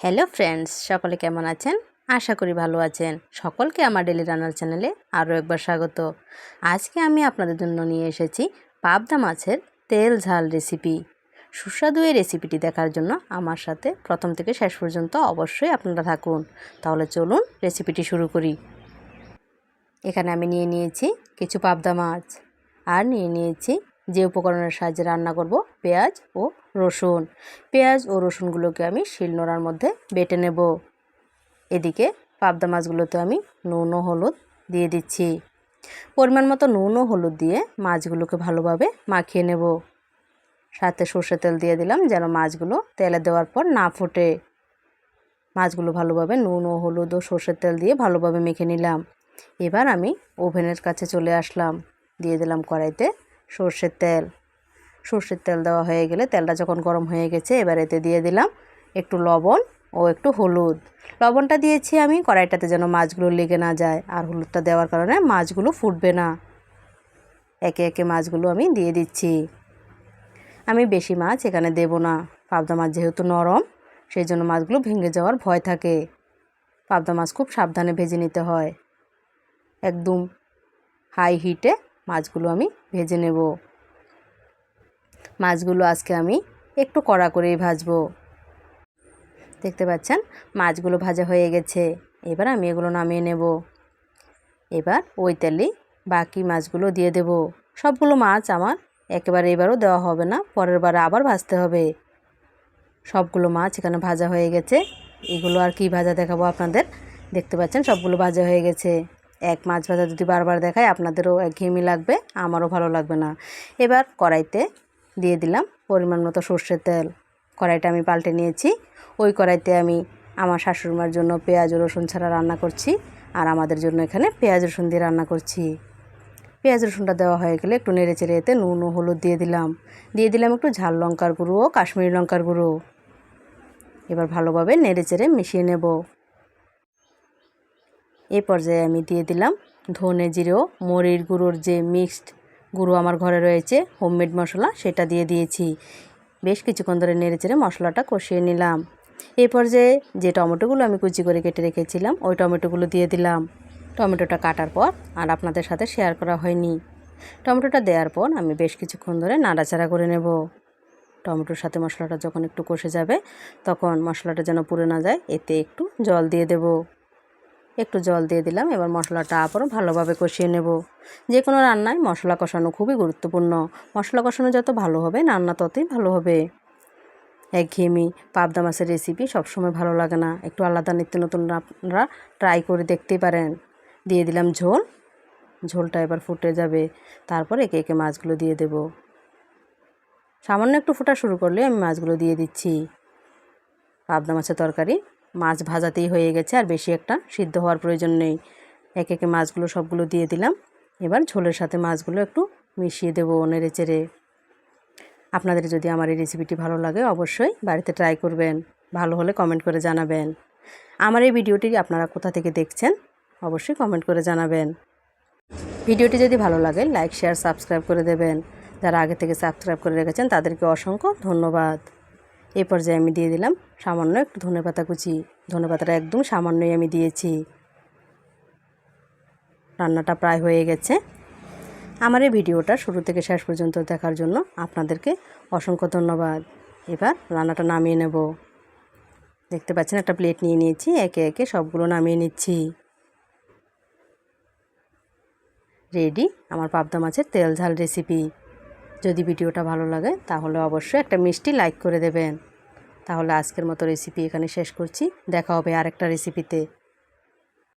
Hello friends সকলে কেমন আছেন? আশা করি ভালো আছেন। সকলকে আমার ডেলি রান্নার চ্যানেলে আরও একবার স্বাগত। আজকে আমি আপনাদের জন্য নিয়ে এসেছি পাবদা মাছের তেল ঝাল রেসিপি সুস্বাদু এই রেসিপিটি দেখার জন্য আমার সাথে প্রথম থেকে শেষ পর্যন্ত অবশ্যই আপনারা থাকুন। তাহলে চলুন রেসিপিটি শুরু করি। এখানে আমি নিয়ে নিয়েছি কিছু পাবদা মাছ। আর নিয়ে নিয়েছি যে উপকরণের সাহায্যে রান্না করব পেঁয়াজ ও রসুন। পেঁয়াজ ও রসুনগুলোকে আমি শিলনোড়ার মধ্যে বেটে নেব। এদিকে পাবদা মাছগুলোতে আমি নুন ও হলুদ দিয়ে দিচ্ছি। পরিমাণ মতো নুন ও হলুদ দিয়ে মাছগুলোকে ভালোভাবে মাখিয়ে নেব। সাথে সর্ষে তেল দিয়ে দিলাম যেন মাছগুলো তেলে দেওয়ার পর না ফোটে। মাছগুলো ভালোভাবে নুন ও হলুদ ও সর্ষের তেল দিয়ে ভালোভাবে মেখে নিলাম। এবার আমি ওভেনের কাছে চলে আসলাম। দিয়ে দিলাম কড়াইতে সর্ষের তেল। সর্ষের তেল দেওয়া হয়ে গেলে তেলটা যখন গরম হয়ে গেছে, এবার এতে দিয়ে দিলাম একটু লবণ ও একটু হলুদ। লবণটা দিয়েছি আমি, কড়াইটাতে যেন মাছগুলো লেগে না যায়, আর হলুদটা দেওয়ার কারণে মাছগুলো ফুটবে না। একে একে মাছগুলো আমি দিয়ে দিচ্ছি। আমি বেশি মাছ এখানে দেব না। পাবদা মাছ যেহেতু নরম সেই জন্য মাছগুলো ভেঙে যাওয়ার ভয় থাকে। পাবদা মাছ খুব সাবধানে ভেজে নিতে হয়। একদম হাই হিটে মাছগুলো আমি ভেজে নেব। মাছগুলো আজকে আমি একটু কড়া করেই ভাজবো। দেখতে পাচ্ছেন? মাছগুলো ভাজা হয়ে গেছে। এবার আমি এগুলো নামিয়ে নেব। এবার ওই তেলে বাকি মাছগুলো দিয়ে দেব। সবগুলো মাছ আমার একেবারে এবারও দেওয়া হবে না, পরের বারে আবার ভাজতে হবে। সবগুলো মাছ এখানে ভাজা হয়ে গেছে। এগুলো আর কি ভাজা দেখাবো আপনাদের? দেখতে পাচ্ছেন? সবগুলো ভাজা হয়ে গেছে। এক মাছ ভাজা যদি বারবার দেখায়, আপনাদেরও একঘেয়েমি লাগবে, আমারও ভালো লাগবে না। এবার কড়াইতে দিয়ে দিলাম। পরিমাণ মতো সর্ষের তেল। কড়াইটা আমি পাল্টে নিয়েছি। ওই কড়াইতে আমি আমার শাশুড়িমার জন্য পেঁয়াজ, রসুন ছাড়া রান্না করছি আর আমাদের জন্য এখানে পেঁয়াজ, রসুন দিয়ে রান্না করছি। পেঁয়াজ, রসুনটা দেওয়া হয়ে গেলে একটু নেড়ে চেড়ে এতে নুন ও হলুদ দিয়ে দিলাম। দিয়ে দিলাম একটু ঝাল লঙ্কার গুঁড়ো ও কাশ্মীরি লঙ্কার গুঁড়ো। এবার ভালোভাবে নেড়ে চেড়ে মিশিয়ে নেব। এই পর্যায়ে আমি দিয়ে দিলাম ধনে জিরেও মরির গুঁড়োর যে মিক্সড গুঁড়ো আমার ঘরে রয়েছে হোমমেড মশলা, সেটা দিয়ে দিয়েছি। বেশ কিছুক্ষণ ধরে নেড়ে চেড়ে মশলাটা কষিয়ে নিলাম। এই পর্যায়ে যে টমেটোগুলো আমি কুচি করে কেটে রেখেছিলাম, ওই টমেটোগুলো দিয়ে দিলাম। টমেটোটা কাটার পর আর আপনাদের সাথে শেয়ার করা হয়নি। টমেটোটা দেওয়ার পর আমি বেশ কিছুক্ষণ ধরে নাড়াচাড়া করে নেব। টমেটোর সাথে মশলাটা যখন একটু কষে যাবে, তখন মশলাটা যেন পুড়ে না যায়, এতে একটু জল দিয়ে দেব। একটু জল দিয়ে দিলাম, এবার মশলাটা আবারও ভালোভাবে কষিয়ে নেব। যে কোনো রান্নায় মশলা কষানো খুবই গুরুত্বপূর্ণ। মশলা কষানো যত ভালো হবে, রান্না ততই ভালো হবে। একঘেয়েমি পাবদা মাছের রেসিপি সবসময় ভালো লাগে না। একটু আলাদা নিত্য নতুন আপনারা ট্রাই করে দেখতেই পারেন। দিয়ে দিলাম ঝোল। ঝোলটা এবার ফুটে যাবে। তারপর একে একে মাছগুলো দিয়ে দেব। সামান্য একটু ফোটা শুরু করলে আমি মাছগুলো দিয়ে দিচ্ছি। পাবদা মাছের তরকারি মাছ ভাজাতেই হয়ে গেছে আর বেশি একটা সিদ্ধ হওয়ার প্রয়োজন নেই। এক একে মাছগুলো সবগুলো দিয়ে দিলাম। এবার ঝোলের সাথে মাছগুলো একটু মিশিয়ে দেবো নেড়ে চেড়ে। আপনাদের যদি আমার এই রেসিপিটি ভালো লাগে অবশ্যই বাড়িতে ট্রাই করবেন। ভালো হলে কমেন্ট করে জানাবেন। আমার এই ভিডিওটি আপনারা কোথা থেকে দেখছেন অবশ্যই কমেন্ট করে জানাবেন। ভিডিওটি যদি ভালো লাগে, লাইক, শেয়ার, সাবস্ক্রাইব করে দেবেন। যারা আগে থেকে সাবস্ক্রাইব করে রেখেছেন তাদেরকে অসংখ্য ধন্যবাদ। এই পর্যায়ে আমি দিয়ে দিলাম সামান্য একটু ধনে পাতা কুচি। ধনে পাতাটা একদম সামান্যই আমি দিয়েছি। রান্নাটা প্রায় হয়ে গেছে। আমার এই ভিডিওটা শুরু থেকে শেষ পর্যন্ত দেখার জন্য আপনাদেরকে অসংখ্য ধন্যবাদ। এবার রান্নাটা নামিয়ে নেব। দেখতে পাচ্ছেন, একটা প্লেট নিয়ে নিয়েছি। একে একে সবগুলো নামিয়ে নিচ্ছি। রেডি আমার পাবদা মাছের তেল ঝাল রেসিপি যদি ভিডিওটা ভালো লাগে, তাহলে অবশ্যই একটা মিষ্টি লাইক করে দেবেন। তাহলে আজকের মতো রেসিপি এখানে শেষ করছি। দেখা হবে আরেকটা রেসিপিতে।